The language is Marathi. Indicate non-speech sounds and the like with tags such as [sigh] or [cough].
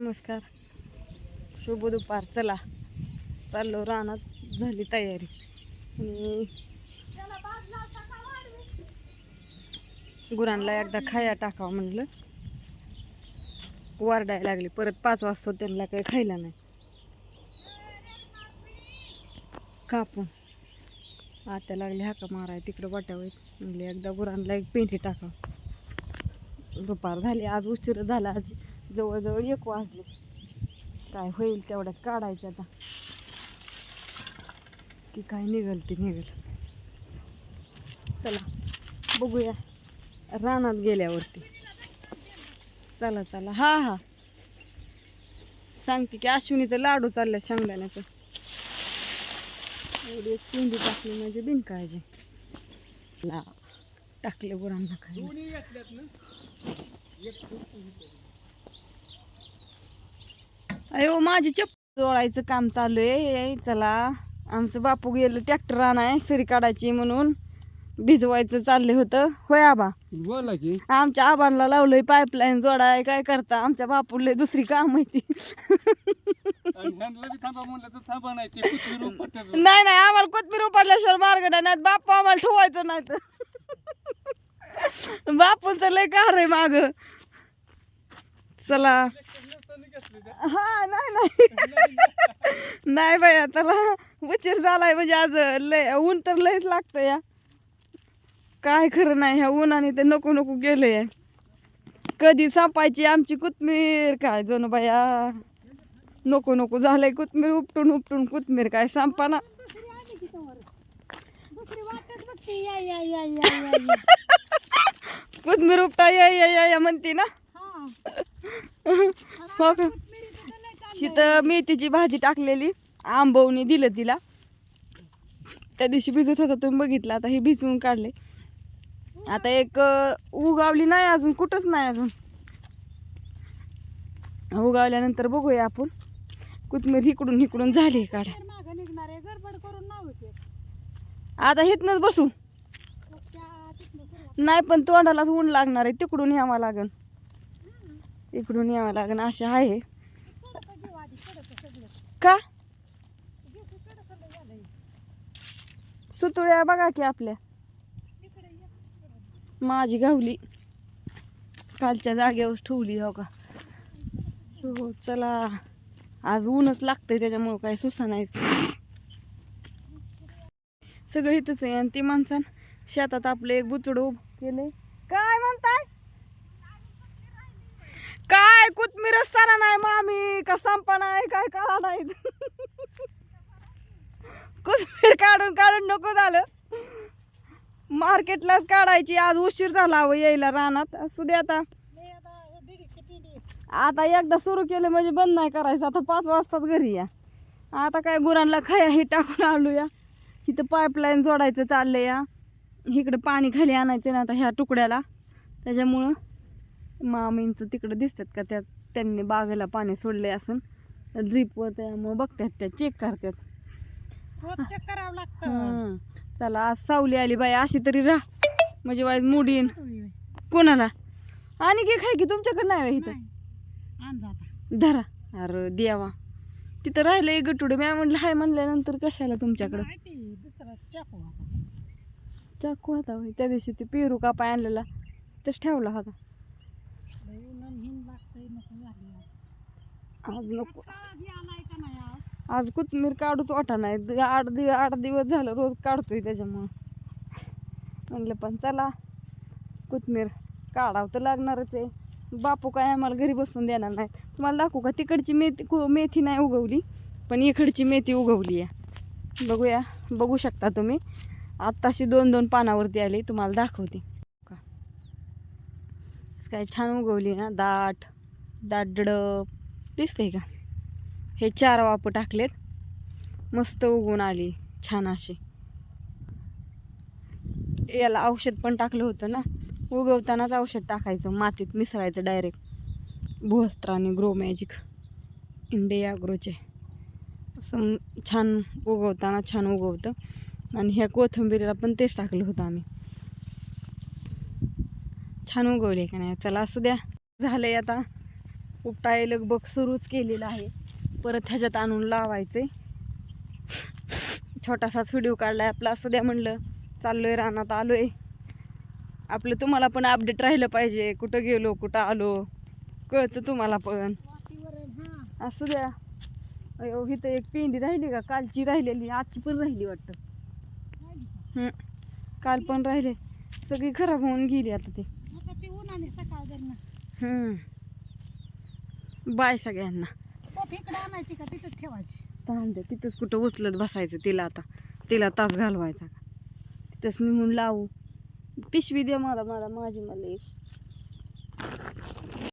नमस्कार. शुभ दुपार. चला. चाललो रानात झाली तयारी. गुरांना एकदा खाया टाकावं म्हणलं. वारडायला लागली. परत पाच वाजता त्यांना काही खायला नाही. कापून. आता लागली हाका माराय तिकडं वाट्यावर. म्हणले एकदा गुरांना एक पेंटी टाकावं. दुपार झाली आज उशीर झाला आज. जवळजवळ एक वाजले. काय होईल तेवढ्यात काढायचं आता. की काय निघल ते निघल. चला बघूया. रानात गेल्यावरती. चला चला. हा हा. सांगते की अश्विनीचं लाडू चालल्या शेंगदाण्याचं. एवढी एक पिंडी टाकली म्हणजे बिनकाळजी. ला टाकले गुरांना खायला. अयो माझी चप्पल जोडायचं काम चालू आहे. चला. आमचं बापू गेलं ट्रॅक्टर आणाय सरी काढायची म्हणून. भिजवायचं चाललं होतं. होय आबा? बोला की? आमच्या आबांना लावलंय पाईपलाईन जोडाय. काय करता? आमच्या बापूला दुसरी काम माहिती नाही नाही आम्हाला कोथमीर उपडल्याशिवाय मार्ग नाही. बापू आम्हाला ठेवायचं नाही तर. बापूंचं लय कार आहे माग. चला. हा नाही नाही. [laughs] नाही बाया चला उशीर झालाय म्हणजे आज लय ऊन तर लयच लागतं या. काय खरं नाही ह्या उन्हाने तर नको नको गेलंय कधी संपायची आमची कोथमीर काय जण बाया. नको नको झालंय कोथमीर उपटून उपटून कोथमीर काय संपाना. [laughs] कोथमीर उपटा या या या या म्हणते ना. हो का तिथं मेथीची भाजी टाकलेली. आंबवणी दिलं तिला. त्या दिवशी भिजत होता तुम्ही बघितलं आता हे भिजवून काढले. आता एक उगावली नाही अजून कुठंच नाही अजून. उगावल्यानंतर बघूया आपण. कोथमीर इकडून इकडून झाली काढ आता हिथनच बसू. नाही पण तोंडालाच ऊन लागणार आहे तिकडून यावं लागन इकडून यावं लागेल असे आहे. का? सुतुळ्या बघा की आपल्या. माझी गावली कालच्या जागेवर ठेवली हो का? हो चला. आज ऊनच लागतंय त्याच्यामुळं काय सुसा नाही. सगळं इथंच आहे आणि ती माणसान शेतात आपले एक बुचड उभं केलंय. काय म्हणताय? काय कोथमीर सारा नाही मामी का संपा नाही काय काळा नाही. कोथमीर काढून काढून नको झालं. मार्केटलाच काढायची आज उशीर झाला हवं यायला रानात. असू दे आता. आता एकदा सुरू केलं म्हणजे बंद नाही करायचं आता पाच वाजताच घरी या. आता काय गुरांना खाया हे टाकून आलो या. इथं पाईपलाईन जोडायचं चाललं या. इकडं पाणी खाली आणायचं ना आता ह्या तुकड्याला. त्याच्यामुळं मामींचं तिकडं दिसतात का? त्यात त्यांनी बागेला पाणी सोडले असून ड्रीपवर त्यामुळं बघतात त्या चेक करतात. चेक करावं लागतं. हम्म. चला आज सावली आली बाई अशी तरी राह. म्हणजे वाईज मुडीन कोणाला? आणि की खाय की तुमच्याकडे नाही व्हय इथं? धरा. अरे देवा. तिथं राहिलं एक गटुडे. मी म्हणलं हाय म्हणल्यानंतर कशाला तुमच्याकडं? चाकू होता. होय. त्या दिवशी ते पेरू कापाय आणलेला. तस ठेवला होता. आज. नको. आज? कुथमीर कोथमीर काढूच वाटा नाही. आठ दिवस आठ दिवस झालं रोज काढतोय त्याच्यामुळं. म्हणलं पण चला कोथमीर काढावं तर लागणारच आहे. बापू काय आम्हाला घरी बसून देणार नाही तुम्हाला दाखवू का? तिकडची मेथी मेथी नाही उगवली पण इकडची मेथी उगवली आहे. बघूया बघू शकता तुम्ही. आत्ताशी दोन दोन पानावरती आली तुम्हाला दाखवते. काय छान उगवली ना दाट दाट दिसते का? हे चार वाप टाकलेत. मस्त उगवून आली छान अशी. याला औषध पण टाकलं होतं ना. उगवतानाच औषध टाकायचं मातीत मिसळायचं डायरेक्ट भुवस्त्र आणि ग्रो मॅजिक इंडिया ग्रोचे असं छान उगवताना छान उगवतं. आणि ह्या कोथिंबीरीला पण तेच टाकलं होतं आम्ही. छान उगवले का नाही? चला असू द्या. झालंय आता. उपटाय लगबग सुरूच केलेलं आहे. परत ह्याच्यात आणून लावायचे. छोटासाच व्हिडिओ काढलाय आपला असू द्या म्हणलं. चाललोय रानात आलोय. आपलं तुम्हाला पण अपडेट राहिलं पाहिजे. कुठं गेलो कुठं आलो कळतं तुम्हाला पण. असू द्या. अयो इथं एक पेंडी राहिली का? कालची राहिलेली. आजची पण राहिली वाटतं. काल पण राहिले. सगळी खराब होऊन गेली आता ते आता ती. बाय सगळ्यांना. इकडे आणायची का? तिथं ठेवायची. तिथंच कुठं उचलत बसायचं तिला आता. तिला तास घालवायचा. का तिथंच निघून लावू. पिशवी दे मला मला माझी मला एक.